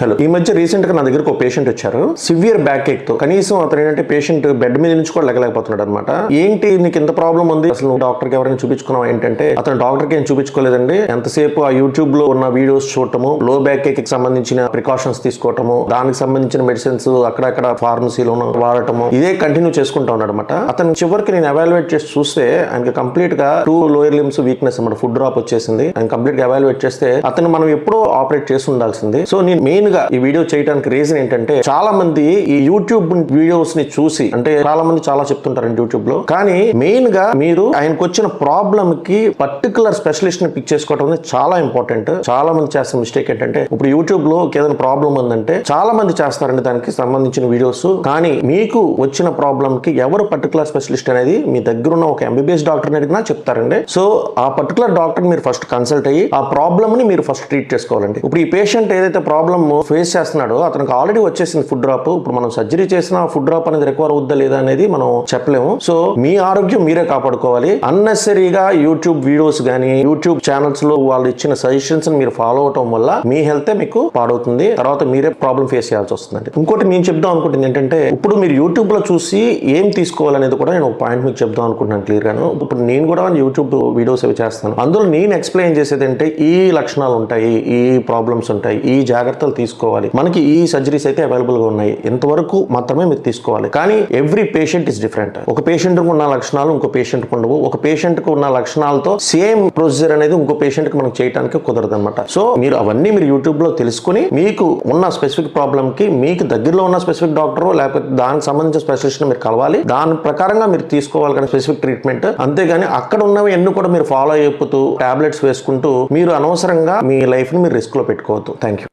Hello ఈ మధ్య రీసెంట్గా నా దగ్గరకు ఒక పేషెంట్ వచ్చారు. సివియర్ బ్యాక్ ఏక్తో కనీసం అతను ఏంటంటే పేషెంట్ బెడ్ మీద నుంచి కూడా లెగలేకపోతున్నాడు అనమాట ఏంటి నీకు ఇంత ప్రాబ్లం ఉంది? అసలు డాక్టర్కి ఎవరైనా చూపించుకున్నావు? ఏంటంటే అతను డాక్టర్కి ఏం చూపించుకోలేదండి. ఎంతసేపు ఆ యూట్యూబ్లో ఉన్న వీడియోస్ చూడటము లో బ్యాక్ ఏక్కి సంబంధించిన ప్రికాషన్స్ తీసుకోవటము దానికి సంబంధించిన మెడిసిన్స్ అక్కడక్కడ ఫార్మసీలో వాడటము ఇదే కంటిన్యూ చేసుకుంటా ఉన్నాడు అనమాట అతను చివరికి నేను అవాల్యుయేట్ చేసి చూస్తే ఆయనకి కంప్లీట్గా టూ లోయర్ లిమ్స్ వీక్నెస్ అనమాట ఫుడ్ డ్రాప్ వచ్చేసింది. ఆయన కంప్లీట్గా అవాల్యుయేట్ చేస్తే అతను మనం ఎప్పుడో ఆపరేట్ చేసి ఉండాల్సింది. సో నేను మెయిన్ గా ఈ వీడియో చేయడానికి రీజన్ ఏంటంటే చాలా మంది ఈ యూట్యూబ్ వీడియోస్ని చూసి అంటే చాలా మంది చాలా చెప్తుంటారండి యూట్యూబ్లో కానీ మెయిన్గా మీరు ఆయనకు వచ్చిన ప్రాబ్లమ్కి పర్టికులర్ స్పెషలిస్ట్ని పిక్ చేసుకోవడం అనేది చాలా ఇంపార్టెంట్ చాలా మంది చేస్తున్న మిస్టేక్ ఏంటంటే ఇప్పుడు యూట్యూబ్లో ఏదైనా ప్రాబ్లం ఉందంటే చాలా మంది చేస్తారండి దానికి సంబంధించిన వీడియోస్ కానీ మీకు వచ్చిన ప్రాబ్లమ్కి ఎవరు పర్టికులర్ స్పెషలిస్ట్ అనేది మీ దగ్గర ఉన్న ఒక ఎంబీబీఎస్ డాక్టర్ అడిగినా చెప్తారండి. సో ఆ పర్టికులర్ డాక్టర్ మీరు ఫస్ట్ కన్సల్ట్ అయ్యి ఆ ప్రాబ్లమ్ని మీరు ఫస్ట్ ట్రీట్ చేసుకోవాలండి. ఇప్పుడు ఈ పేషెంట్ ఏదైతే ప్రాబ్లమ్ ఫేస్ చేస్తున్నాడో. అతనికి ఆల్రెడీ వచ్చేసింది ఫుడ్ డ్రాప్ ఇప్పుడు మనం సర్జరీ చేసిన ఫుడ్ డ్రాప్ అనేది రికవర్ అవుద్దా లేదా అనేది మనం చెప్పలేము. సో మీ ఆరోగ్యం మీరే కాపాడుకోవాలి. అన్నెసరీగా యూట్యూబ్ వీడియోస్ కానీ యూట్యూబ్ ఛానల్స్లో వాళ్ళు ఇచ్చిన సజెషన్స్ మీరు ఫాలో అవటం వల్ల మీ హెల్త్ మీకు పాడవుతుంది. తర్వాత మీరే ప్రాబ్లం ఫేస్ చేయాల్సి వస్తుందండి. ఇంకోటి నేను చెప్దాం అనుకుంటుంది ఏంటంటే ఇప్పుడు మీరు యూట్యూబ్లో చూసి ఏం తీసుకోవాలనేది కూడా నేను ఒక పాయింట్ మీకు చెప్దాం అనుకుంటున్నాను క్లియర్ గాను ఇప్పుడు నేను కూడా యూట్యూబ్ వీడియోస్ అవి చేస్తాను. అందులో నేను ఎక్స్ప్లెయిన్ చేసేది అంటే ఈ లక్షణాలు ఉంటాయి ఈ ప్రాబ్లమ్స్ ఉంటాయి ఈ జాగ్రత్తలు తీసుకోవాలి. మనకి ఈ సర్జరీస్ అయితే అవైలబుల్గా ఉన్నాయి. ఇంతవరకు మాత్రమే మీరు తీసుకోవాలి. కానీ ఎవ్రీ పేషెంట్ ఇస్ డిఫరెంట్ ఒక పేషెంట్ ఉన్న లక్షణాలు ఇంకో పేషెంట్కు ఉండవు. ఒక పేషెంట్కు ఉన్న లక్షణాలతో సేమ్ ప్రొసీజర్ అనేది ఇంకో పేషెంట్కి మనం చేయడానికి కుదరదు అనమాట సో మీరు అవన్నీ మీరు యూట్యూబ్లో తెలుసుకుని మీకు ఉన్న స్పెసిఫిక్ ప్రాబ్లమ్కి మీకు దగ్గరలో ఉన్న స్పెసిఫిక్ డాక్టర్ లేకపోతే దానికి సంబంధించిన స్పెషలిస్ట్ మీరు కలవాలి. దాని ప్రకారంగా మీరు తీసుకోవాలి కానీ స్పెసిఫిక్ ట్రీట్మెంట్ అంతేగాని అక్కడ ఉన్నవి ఎన్ని కూడా మీరు ఫాలో అయిపోతూ టాబ్లెట్స్ వేసుకుంటూ మీరు అనవసరంగా మీ లైఫ్ని మీరు రిస్క్లో పెట్టుకోవద్దు. Thank you